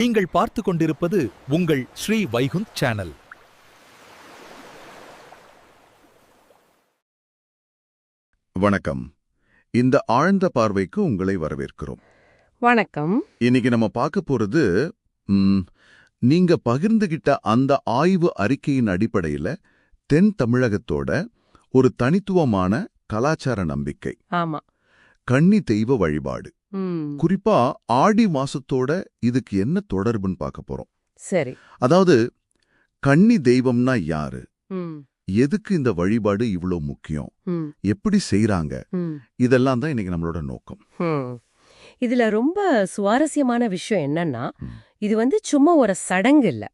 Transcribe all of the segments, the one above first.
நீங்கள் பார்த்து கொண்டிருப்பது உங்கள் ஸ்ரீ வைகுந்த் சேனல். வணக்கம். இந்த ஆழ்ந்த பார்வைக்கு உங்களை வரவேற்கிறோம். வணக்கம். இன்னைக்கு நம்ம பார்க்க போறது ம், நீங்க பகிர்ந்துகிட்ட அந்த ஆய்வு அறிக்கையின் அடிப்படையில தென் தமிழகத்தோட ஒரு தனித்துவமான கலாச்சார நம்பிக்கை. ஆமா. கன்னி தெய்வ வழிபாடு. குறிப்பா ஆடி மாசத்தோட இதுக்கு என்ன தொடர்புன்னு பார்க்க போறோம். சரி. அதாவது கன்னி தெய்வம்னா யாரு? எதுக்கு இந்த வழிபாடு இவ்ளோ முக்கியம்? எப்படி செய்றாங்க? ம். இதெல்லாம் தான் இன்னைக்கு நம்மளோட நோக்கம். இதுல ரொம்ப சுவாரஸ்யமான விஷயம் என்னன்னா. இது வந்து சும்மா ஒரு சடங்கு இல்ல.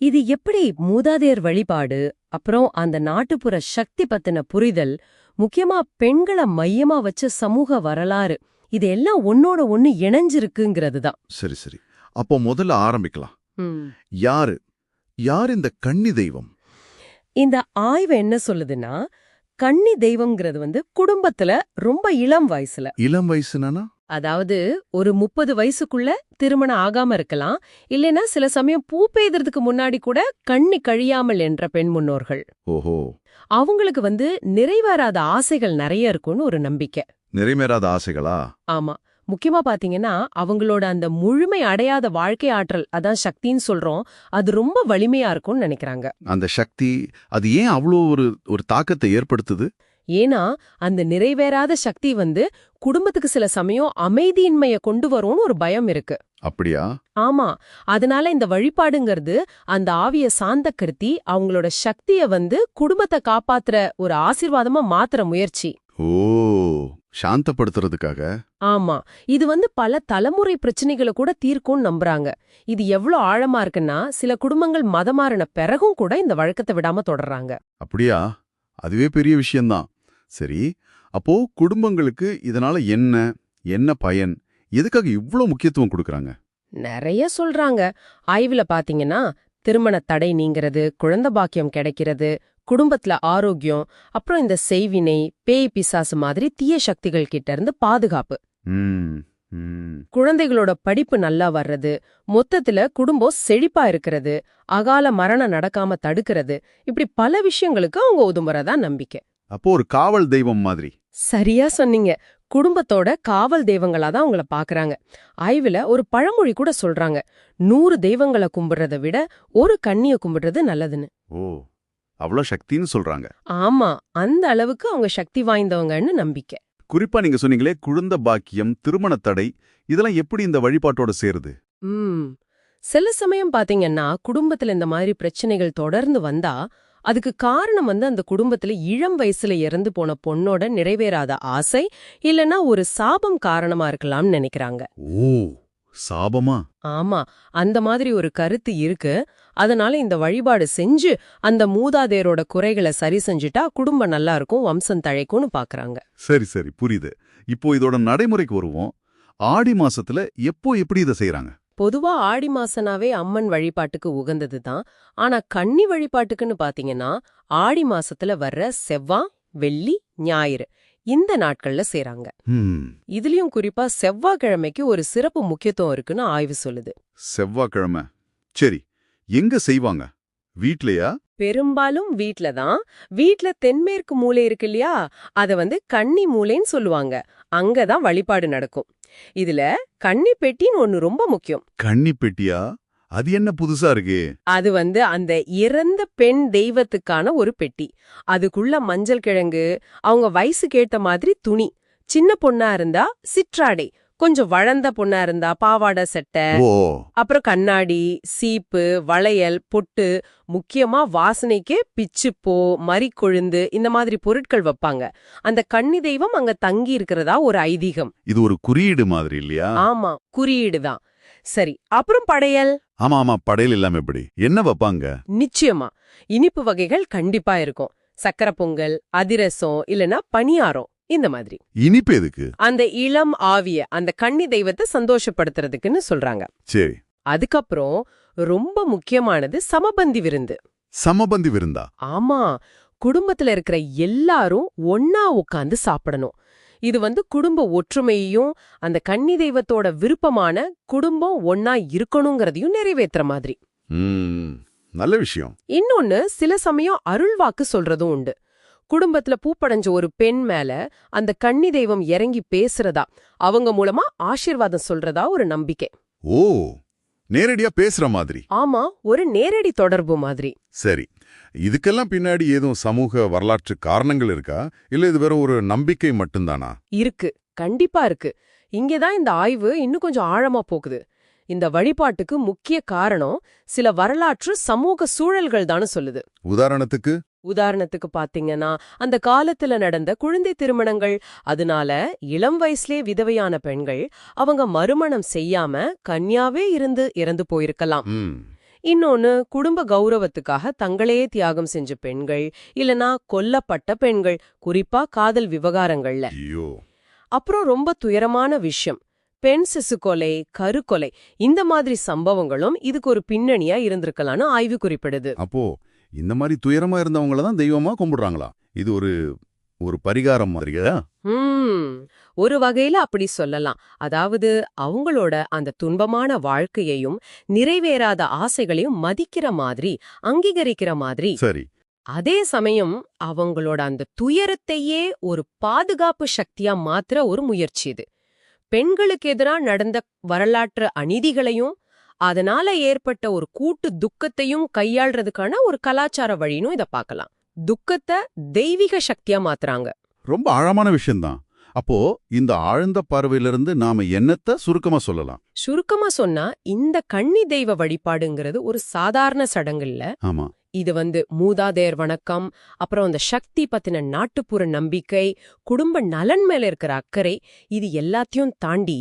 இது எப்படி மூதாதையர் வழிபாடு அப்புறம் அந்த நாட்டுப்புற சக்தி பத்தின புரிதல் முக்கியமா பெண்களை மையமா வச்ச சமூக வரலாறு இது எல்லாம் ஒன்னோட ஒன்னு இணைஞ்சிருக்குங்கிறது தான் சரி சரி. அப்போ முதல்ல ஆரம்பிக்கலாம். யாரு? யார் இந்த கன்னி தெய்வம்? இந்த ஆய்வு என்ன சொல்லுதுன்னா கன்னி தெய்வம்ங்கிறது வந்து குடும்பத்துல ரொம்ப இளம் வயசுல. இளம் வயசுனா அதாவது ஒரு முப்பது வயசுக்குள்ள திருமணம் ஆகாம இருக்கலாம். இல்லைன்னா சில சமயம் பூ பெய்தறதுக்கு முன்னாடி கூட கண்ணி கழியாமல் என்ற பெண் முன்னோர்கள். ஓஹோ. அவங்களுக்கு வந்து நிறைவேறாத ஆசைகள் நிறைய இருக்கும்னு ஒரு நம்பிக்கை. நிறைவேறாத ஆசைகளா? ஆமா. முக்கியமா பாத்தீங்கன்னா அவங்களோட அந்த முழுமை அடையாத வாழ்க்கை ஆற்றல் அதான் சக்தின்னு சொல்றோம். அது ரொம்ப வலிமையா இருக்கும்னு நினைக்கிறாங்க. அந்த சக்தி அது ஏன் அவ்வளோ ஒரு ஒரு தாக்கத்தை ஏற்படுத்துது? ஏன்னா அந்த நிறைவேறாத சக்தி வந்து குடும்பத்துக்கு சில சமயம் அமைதியின்மைய கொண்டு வரும்னு ஒரு பயம் இருக்கு. அப்படியா? ஆமா. அதனால இந்த வழிபாடுங்கிறது அந்த ஆவிய சாந்தப்படுத்தி அவங்களோட சக்திய வந்து குடும்பத்தை காப்பாத்துற ஒரு ஆசீர்வாதமா மாத்துற முயற்சி. ஓ. சாந்தப்படுத்துறதுக்காக? ஆமா. இது வந்து பல தலைமுறை பிரச்சனைகளை கூட தீர்க்கும்னு நம்புறாங்க. இது எவ்ளோ ஆழமா இருக்குன்னா சில குடும்பங்கள் மதமாறின பிறகும் கூட இந்த வழக்கத்தை விடாம தொடர்றாங்க. அப்படியா? அதுவே பெரிய விஷயம்தான். சரி அப்போ குடும்பங்களுக்கு இதனால என்ன என்ன பயன்? எதுக்காக இவ்ளோ முக்கியத்துவம் கொடுக்கறாங்க? நிறைய சொல்றாங்க. ஆய்வுல பாத்தீங்கன்னா திருமண தடை நீங்கிறது குழந்தை பாக்கியம் கிடைக்கிறது குடும்பத்துல ஆரோக்கியம் அப்புறம் இந்த செய்வினை பேய் பிசாசு மாதிரி தீய சக்திகள் கிட்ட இருந்து பாதுகாப்பு குழந்தைகளோட படிப்பு நல்லா வர்றது மொத்தத்துல குடும்பம் செழிப்பா இருக்கிறது அகால மரணம் நடக்காம தடுக்கிறது இப்படி பல விஷயங்களுக்கு அவங்க உதுமுறைதா நம்பிக்கை. அப்போ ஒரு காவல் தெய்வம் மாதிரி. சரியா சொன்னீங்க. குடும்பத்தோட காவல் தெய்வங்களா தான் அவங்கள பாக்குறாங்க. ஆய்வுல ஒரு பழமொழி கூட சொல்றாங்க. நூறு தெய்வங்களை கும்பிடுறத விட ஒரு கண்ணிய கும்பிடுறது நல்லதுன்னு. ஓ. அவ்வளோ சக்தின்னு சொல்றாங்க. ஆமா அந்த அளவுக்கு அவங்க சக்தி வாய்ந்தவங்கன்னு நம்பிக்கை. குறிப்பா நீங்க சொன்னீங்களே குழந்த பாக்கியம் திருமண தடை இதெல்லாம் எப்படி இந்த வழிபாட்டோட சேருது? ம். சில சமயம் பாத்தீங்கன்னா குடும்பத்துல இந்த மாதிரி பிரச்சனைகள் தொடர்ந்து வந்தா அதுக்கு காரணம் வந்து அந்த குடும்பத்துல இளம் வயசுல இறந்து போன பொண்ணோட நிறைவேறாத ஆசை இல்லனா ஒரு சாபம் காரணமா இருக்கலாம்னு நினைக்கிறாங்க. ஓ! சாபமா? ஆமா அந்த மாதிரி ஒரு கருத்து இருக்கு. அதனால இந்த வழிபாடு செஞ்சு அந்த மூதாதையரோட குறைகளை சரி செஞ்சுட்டா குடும்பம் நல்லா இருக்கும் வம்சம் தழைக்கும்னு பாக்குறாங்க. சரி சரி புரியுது. இப்போ இதோட நடைமுறைக்கு வருவோம். ஆடி மாசத்துல எப்போ எப்படி இதை செய்யறாங்க பொதுவா ஆடி மாசனாவே அம்மன் வழிபாட்டுக்கு உகந்தது தான். ஆனா கன்னி வழிபாட்டுக்குன்னு பாத்தீங்கன்னா ஆடி மாசத்துல வர்ற செவ்வா வெள்ளி ஞாயிறு. இந்த நாட்கள்ல செய்றாங்க. ம். இதுலயும் குறிப்பா செவ்வாய்க்கிழமைக்கு ஒரு சிறப்பு முக்கியத்துவம் இருக்குன்னு ஆய்வு சொல்லுது. செவ்வாய்க்கிழமை. சரி எங்க செய்வாங்க? வீட்லயா? பெரும்பாலும் வீட்ல தான். வீட்ல தென்மேற்கு மூலை இருக்கு இல்லையா? அத வந்து கன்னி மூலைன்னு சொல்லுவாங்க. அங்கதான் வழிபாடு நடக்கும். இதுல கன்னி பெட்டின்னு ஒன்னு ரொம்ப முக்கியம். கன்னி பெட்டியா அது என்ன புதுசா இருக்கு? அது வந்து அந்த இறந்த பெண் தெய்வத்துக்கான ஒரு பெட்டி. அதுக்குள்ள மஞ்சள் கிழங்கு அவங்க வயசுக்கு ஏத்த மாதிரி துணி. சின்ன பொண்ணா இருந்தா சிற்றாடை கொஞ்சம் வளர்ந்த பொண்ணா இருந்தா பாவாடை சட்டை அப்புறம் கண்ணாடி சீப்பு வளையல் பொட்டு முக்கியமா வாசனைக்கு பிச்சுப்பூ மறிக்கொழுந்து இந்த மாதிரி பொருட்கள் வைப்பாங்க. அந்த கன்னி தெய்வம் அங்க தங்கி இருக்கிறதா ஒரு ஐதீகம். இது ஒரு குறியீடு மாதிரி இல்லையா? ஆமா குறியீடு தான். சரி அப்புறம் படையல்? ஆமா ஆமா படையல் இல்லாம எப்படி? என்ன வைப்பாங்க? நிச்சயமா. இனிப்பு வகைகள் கண்டிப்பா இருக்கும். சக்கரை பொங்கல் அதிரசம் இல்லனா பணியாரம் இந்த மாதிரி. இனிப்பு எதுக்கு? அந்த இளம் ஆவிய அந்த கன்னி தெய்வத்தை சந்தோஷப்படுத்துறதுக்குன்னு சொல்றாங்க. சரி. அதுக்கப்புறம் ரொம்ப முக்கியமானது சமபந்தி விருந்து. சமபந்தி விருந்தா? ஆமா. குடும்பத்துல இருக்கிற எல்லாரும் ஒன்னா உட்கார்ந்து சாப்பிடணும். இது வந்து குடும்ப ஒற்றுமையையும் அந்த கன்னி தெய்வத்தோட விருப்பமான குடும்பம் ஒன்னா இருக்கணுங்கிறதையும் நிறைவேத்துற மாதிரி. நல்ல விஷயம். இன்னொன்னு சில சமயம் அருள்வாக்கு சொல்றதும் உண்டு. குடும்பத்துல பூப்படைஞ்ச ஒரு பெண் மேல அந்த கன்னி தெய்வம் இறங்கி பேசுறதா அவங்க மூலமா ஆசீர்வாதம் சொல்றதா ஒரு நம்பிக்கை. ஓ நேரடியா பேசுற மாதிரி. ஆமா ஒரு நேரடி தொடர்பு மாதிரி. சரி. இதுக்கெல்லாம் பின்னாடி ஏதும் சமூக வரலாற்று காரணங்கள் இருக்கா? இல்ல இது வெறும் ஒரு நம்பிக்கை மட்டும்தானா? இருக்கு. கண்டிப்பா இருக்கு. இங்கதான் இந்த ஆய்வு இன்னும் கொஞ்சம் ஆழமா போகுது. இந்த வழிபாட்டுக்கு முக்கிய காரணம் சில வரலாற்று சமூக சூழல்கள் தானு சொல்லுது. உதாரணத்துக்கு? உதாரணத்துக்கு பாத்தீங்கன்னா அந்த காலத்துல நடந்த குழந்தை திருமணங்கள் அதனால இளம் வயசுலே விதவையான பெண்கள் அவங்க மறுமணம் செய்யாம கன்யாவே இருந்து இறந்து போயிருக்கலாம். இன்னொன்னு குடும்ப கௌரவத்துக்காக தங்களையே தியாகம் செஞ்ச பெண்கள் இல்லனா கொல்லப்பட்ட பெண்கள் குறிப்பா காதல் விவகாரங்கள்ல. அப்புறம் ரொம்ப துயரமான விஷயம் பெண் சிசு கொலை கருக்கொலை இந்த மாதிரி சம்பவங்களும் இதுக்கு ஒரு பின்னணியா இருந்திருக்கலாம்னு ஆய்வு குறிப்பிடுது. அப்போ இந்த மாதிரி துயரமா இருந்தவங்கள தான் தெய்வமா கும்பிடுறாங்களா? இது ஒரு ஒரு பரிகாரம் மாதிரியா ஒரு வகையில அப்படி சொல்லலாம். அதாவது அவங்களோட அந்த துன்பமான வாழ்க்கையையும் நிறைவேறாத ஆசைகளையும் மதிக்கிற மாதிரி அங்கீகரிக்கிற மாதிரி. சரி. அதே சமயம் அவங்களோட அந்த துயரத்தையே ஒரு பாதுகாப்பு சக்தியா மாத்திர ஒரு முயற்சி இது. பெண்களுக்கு எதிரா நடந்த வரலாற்று அநீதிகளையும் அதனால ஏற்பட்ட ஒரு கூட்டு துக்கத்தையும் கையாள்றதுக்கான ஒரு கலாச்சார வழினும் இத பார்க்கலாம் துக்கத்தை தெய்வீக சக்தியா மாத்துறாங்க. ரொம்ப ஆழமான விஷயம்தான். அப்போ இந்த ஆழ்ந்த பார்வையிலிருந்து நாம என்னத்த சுருக்கமா சொல்லலாம்? சுருக்கமா சொன்னா இந்த கன்னி தெய்வ வழிபாடுங்கிறது ஒரு சாதாரண சடங்கு இல்ல ஆமா. இது வந்து மூதாதையர் வணக்கம் அப்புறம் அந்த சக்தி பத்தின நாட்டுப்புற நம்பிக்கை குடும்ப நலன் மேல இருக்கிற அக்கறை இது எல்லாத்தையும் தாண்டி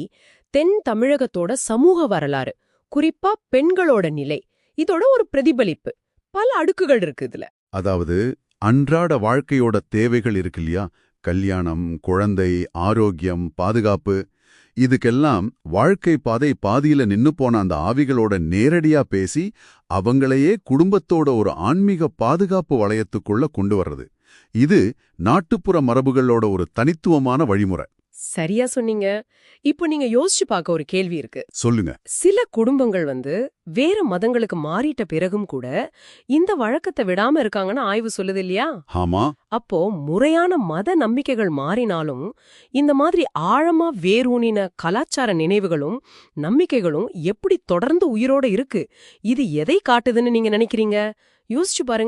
தென் தமிழகத்தோட சமூக வரலாறு. குறிப்பா பெண்களோட நிலை. இதோட ஒரு பிரதிபலிப்பு. பல அடுக்குகள் இருக்கு இதுல. அதாவது அன்றாட வாழ்க்கையோட தேவைகள் இருக்கு இல்லையா? கல்யாணம் குழந்தை ஆரோக்கியம் பாதுகாப்பு. இதுக்கெல்லாம் வாழ்க்கை பாதை பாதியில நின்னு போன அந்த ஆவிகளோட நேரடியா பேசி அவங்களையே குடும்பத்தோட ஒரு ஆன்மீக பாதுகாப்பு வளையத்துக்குள்ள கொண்டு வர்றது. இது நாட்டுப்புற மரபுகளோட ஒரு தனித்துவமான வழிமுறை. சரியா சொன்னீங்க. இப்போ நீங்க யோசிச்சு பார்க்க ஒரு கேள்வி இருக்கு. சொல்லுங்க. சில குடும்பங்கள் வந்து வேற மதங்களுக்கு மாறிட்ட பிறகும் கூட இந்த வழக்கத்தை விடாம இருக்காங்கன்னு ஆய்வு சொல்லுது இல்லையா? ஆமா. அப்போ முறையான மத நம்பிக்கைகள் மாறினாலும் இந்த மாதிரி ஆழமா வேரூனின கலாச்சார நினைவுகளும் நம்பிக்கைகளும் எப்படி தொடர்ந்து உயிரோட இருக்கு? இது எதை காட்டுதுன்னு நீங்க நினைக்கிறீங்க? யோசிச்சு பாருங்க.